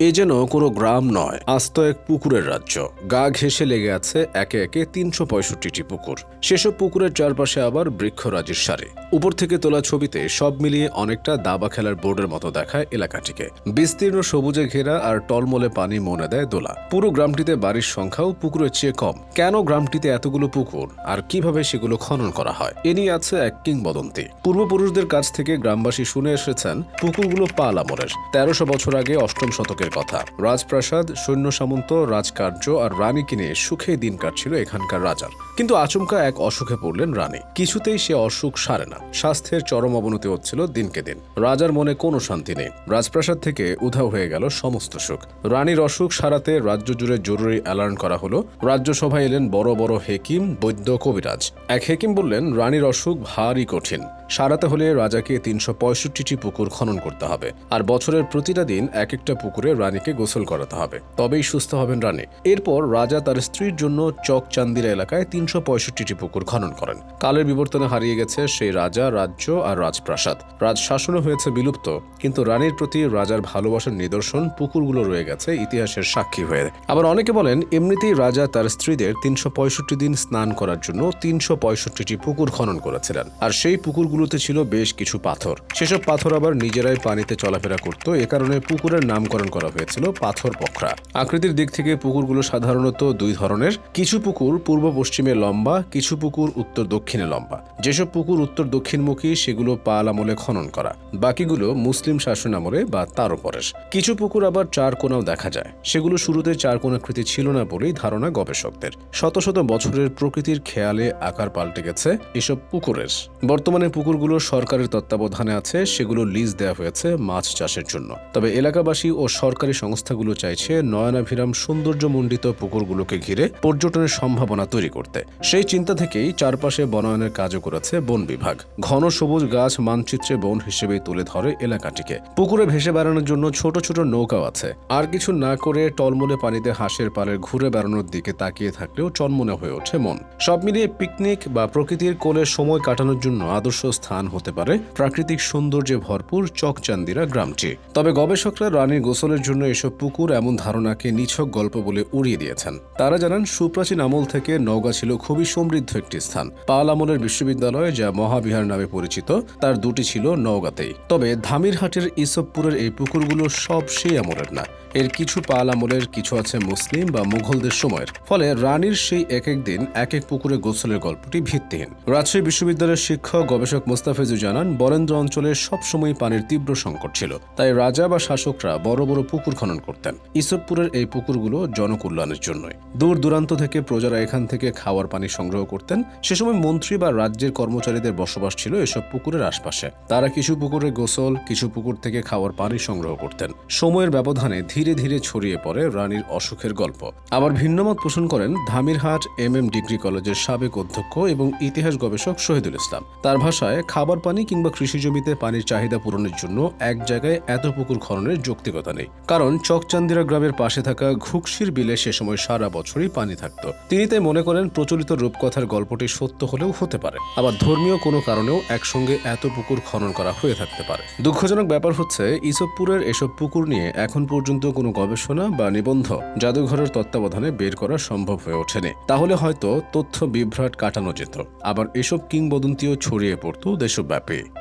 এ যেন কোনো গ্রাম নয়, আস্ত এক পুকুরের রাজ্য। গা ঘেঁষে লেগে আছে একে একে তিনশো পঁয়ষট্টিটি পুকুর। সেসব পুকুরের চারপাশে আবার বৃক্ষরাজির সারি। উপর থেকে তোলা ছবিতে সব মিলিয়ে অনেকটা দাবা খেলার বোর্ডের মতো দেখায় এলাকাটিকে। বিস্তীর্ণ সবুজে ঘেরা আর টলমলে পানি মনে দেয় দোলা। পুরো গ্রামটিতে বাড়ির সংখ্যাও পুকুরের চেয়ে কম। কেন গ্রামটিতে এতগুলো পুকুর? আর কীভাবে সেগুলো খনন করা হয়? এ নিয়ে আছে এক কিংবদন্তি। পূর্বপুরুষদের কাছ থেকে গ্রামবাসী শুনে এসেছেন, পুকুরগুলো পাল আমলের। তেরোশো বছর আগে অষ্টম শতকের কথা। রাজপ্রাসাদ, সৈন্য সামন্ত, রাজকার্য আর রানীকে নিয়ে সুখে দিন কাটছিল এখানকার রাজার। কিন্তু আচমকা এক অসুখে পড়লেন রানী। কিছুতেই সে অসুখ সারে না। স্বাস্থ্যের চরম অবনতি হচ্ছিল দিনকে দিন। রাজার মনে কোনো শান্তি নেই। রাজপ্রাসাদ থেকে উধাও হয়ে গেল সমস্ত সুখ। রানীর অসুখ সারাতে রাজ্য জুড়ে জরুরি অ্যালার্ন করা হলো। রাজ্যসভায় এলেন বড় বড় হেকিম, বৈদ্য কবিরাজ। এক হেকিম বললেন, রানীর অসুখ ভারী কঠিন। সারাতে হলে রাজাকে তিনশো পঁয়ষট্টিটি পুকুর খনন করতে হবে। আর বছরের প্রতিটা দিন এক একটা পুকুরে রানীকে গোসল করাতে হবে। তবেই সুস্থ হবেন রানী। এরপর রাজা তার স্ত্রীর জন্য চক চান্দিরা এলাকায় তিনশো পঁয়ষট্টিটি পুকুর খনন করেন। কালের বিবর্তনে হারিয়ে গেছে সেই রাজা, রাজ্য আর রাজপ্রাসাদ। রাজশাসনও হয়েছে বিলুপ্ত, কিন্তু রানীর প্রতি রাজার ভালোবাসার নিদর্শন পুকুরগুলো রয়ে গেছে ইতিহাসের সাক্ষী হয়ে। আবার অনেকে বলেন, এমনিতেই রাজা তার স্ত্রীদের তিনশো পঁয়ষট্টি দিন স্নান করার জন্য তিনশো পঁয়ষট্টিটি পুকুর খনন করেছিলেন। আর সেই পুকুরগুলোতে ছিল বেশ কিছু পাথর। সেসব পাথর আবার নিজেরাই পানিতে চলাফেরা করত। এ কারণে পুকুরের নামকরণ করা হয়েছিল পাথর পখরা। আকৃতির দিক থেকে পুকুরগুলো সাধারণত দুই ধরনের। কিছু পুকুর পূর্ব পশ্চিমে লম্বা, কিছু পুকুর উত্তর দক্ষিণে লম্বা। যেসব পুকুর উত্তর দক্ষিণমুখী, সেগুলো পাল আমলে খনন করা। বাকিগুলো মুসলিম শাসন আমলে বা তার উপরের। কিছু পুকুর আবার চার কোনাও দেখা যায়। সেগুলো শুরুতে চার কোনাকৃতি ছিল না বলেই ধারণা গবেষকদের। শত শত বছরের প্রকৃতির খেয়ালে আকার পাল্টে গেছে এসব পুকুরের। বর্তমানে পুকুরগুলো সরকারের তত্ত্বাবধানে আছে, সেগুলো লিজ দেওয়া হয়েছে মাছ চাষের জন্য। তবে এলাকাবাসী ও সরকারি সংস্থাগুলো চাইছে নয়নাভিরাম সৌন্দর্যমণ্ডিত পুকুরগুলোকে ঘিরে পর্যটনের সম্ভাবনা তৈরি করতে। সেই চিন্তা থেকেই চারপাশে বনায়নের কাজও করেছে বন বিভাগ। ঘন সবুজ গাছ মানচিত্রে বন হিসেবে তুলে ধরে এলাকাটিকে। পুকুরে ভেসে বেড়ানোর জন্য ছোট ছোট নৌকাও আছে। আর কিছু না করে টলমলে পানিতে হাঁসের পালের ঘুরে বেড়ানোর দিকে তাকিয়ে থাকলেও চনমনে হয়ে ওঠে মন। সব মিলিয়ে পিকনিক বা প্রকৃতির কোলে সময় কাটানোর জন্য আদর্শ স্থান হতে পারে। প্রাকৃতিক সৌন্দর্যে ভরপুর চকচান্দিরা গ্রামটি। তবে গবেষকরা রানীর গোসলের জন্য এসব পুকুর এমন ধারণাকে নিছক গল্প বলে উড়িয়ে দিয়েছেন। তারা জানান, সুপ্রাচীন আমল থেকে নওগাঁ ছিল খুবই সমৃদ্ধ একটি স্থান। পাল আমলের বিশ্ববিদ্যালয়, যা মহাবিহার নামে পরিচিত, তার দুটি ছিল নওগাঁতেই। তবে ধামিরহাটের ইসবপুরের এই পুকুরগুলো সব সেই আমলের না। এর কিছু পাল আমলের, কিছু আছে মুসলিম বা মুঘলদের সময়ের। ফলে রানীর সেই এক এক দিন এক এক পুকুরে গোসলের গল্পটি ভিত্তিহীন। রাজশাহী বিশ্ববিদ্যালয়ের শিক্ষক, গবেষক মোস্তাফিজু জানান, বরেন্দ্র অঞ্চলে সবসময় পানির তীব্র সংকট ছিল। তাই রাজা বা শাসকরা বড় বড় পুকুর খনন করতেন। ইসবপুরের এই পুকুরগুলো জনকল্যাণের জন্যই। দূর দূরান্ত থেকে প্রজারা এখান থেকে খাওয়ার পানি সংগ্রহ করতেন। সে সময় মন্ত্রী বা রাজ্যের কর্মচারীদের বসবাস ছিল এসব পুকুরের আশপাশে। তারা কিছু পুকুরে গোসল, কিছু পুকুর থেকে খাওয়ার পানি সংগ্রহ করতেন। সময়ের ব্যবধানে ধীরে ধীরে ছড়িয়ে পড়ে রানীর অসুখের গল্প। আবার ভিন্নমত পোষণ করেন ধামিরহাট এম এম ডিগ্রি কলেজের সাবেক অধ্যক্ষ এবং ইতিহাস গবেষক শহীদুল ইসলাম। তার ভাষায় খাবার পানি কিংবা কৃষি জমিতে পানির চাহিদা পূরণের জন্য এক জায়গায় এত পুকুর খননের যৌক্তিকতা নেই। কারণ চকচান্দিরা গ্রামের পাশে থাকা ঘুকশির বিলে সে সময় সারা বছরই পানি থাকত। তিনি তাই মনে করেন প্রচলিত রূপকথার গল্পটি সত্য হলেও হতে পারে। আবার ধর্মীয় কোনো কারণেও একসঙ্গে এত পুকুর খনন করা হয়ে থাকতে পারে। দুঃখজনক ব্যাপার হচ্ছে, ইসবপুরের এসব পুকুর নিয়ে এখন পর্যন্ত কোনো গবেষণা বা নিবন্ধ জাদুঘরের তত্ত্বাবধানে বের করা সম্ভব হয়ে ওঠেনি। তাহলে হয়তো তথ্য বিভ্রাট কাটানো যেত। আবার এসব কিংবদন্তিও ছড়িয়ে পড়ত। দেশব্যাপী